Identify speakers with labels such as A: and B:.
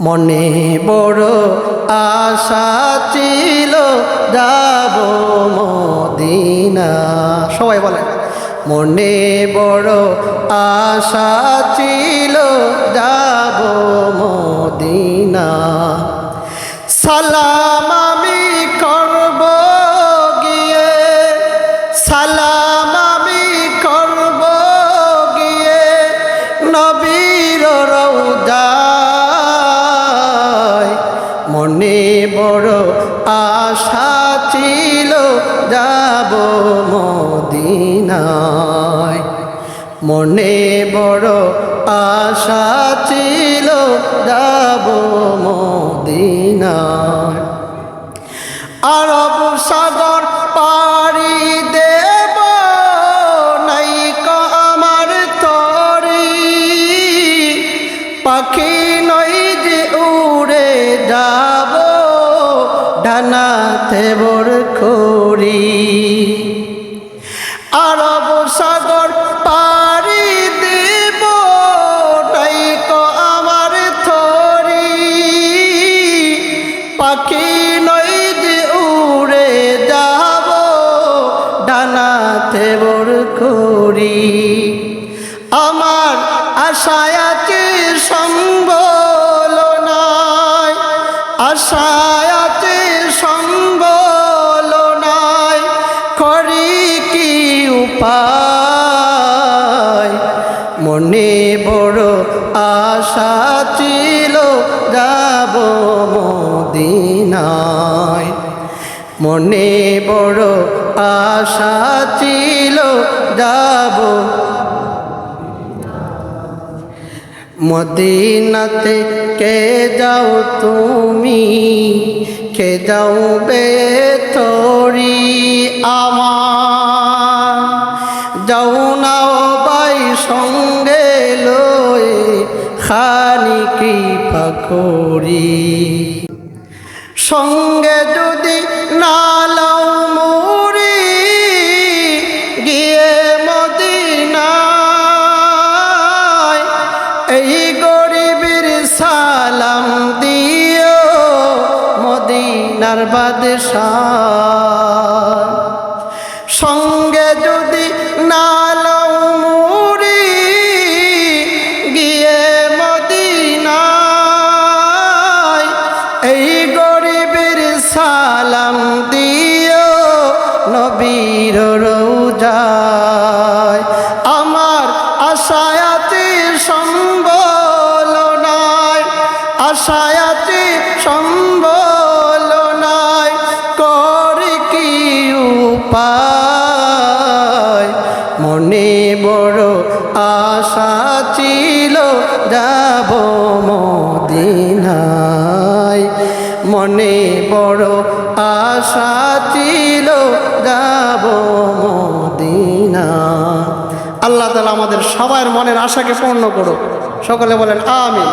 A: মনে বড় আশা ছিল, যাব মদিনা। সবাই বলে মনে বড় আশা ছিল, যাব মদিনা। সালাম বড় আশা ছিল যাব মদিনায়। মনে বড় আশা ছিল যাব মদিনায়। আরব সাগর পাড়ি দেব, নাইক আমার তরি। পাখি নই যে ডানাতে বর করি। আরব সাগর পাড়ি দেব নাইক আমার থরি। পাখি নই যে উড়ে যাব, ডানাতে বর করি। আমার আশায় আছে সম্বল নাই, আশায় উপায় মনে বড় আশা ছিল, যাব মদিনায়। মনে বড় আশা ছিল, যাব মদিনাতে। কে যাও তুমি? কে যাও বে খানি কৃপা করি। সঙ্গে যদি না লাও মুড়ি, গিয়ে মদিনায় এই গরিবের সালাম দিও মদিনার বাদশাহ। সঙ্গে যদি না নবীর রৌজায়। আমার আশায়াতি সম্বল নাই, আশায়াতে সম্বল নাই, কর কি উপায়? মনে বড় আশা ছিল, যাব মদিনায়। মনে বড় আশা ছিল, যাব মদিনা। আল্লাহ তালা আমাদের সবার মনের আশাকে পূর্ণ করো সকলে বলেন, আমিন।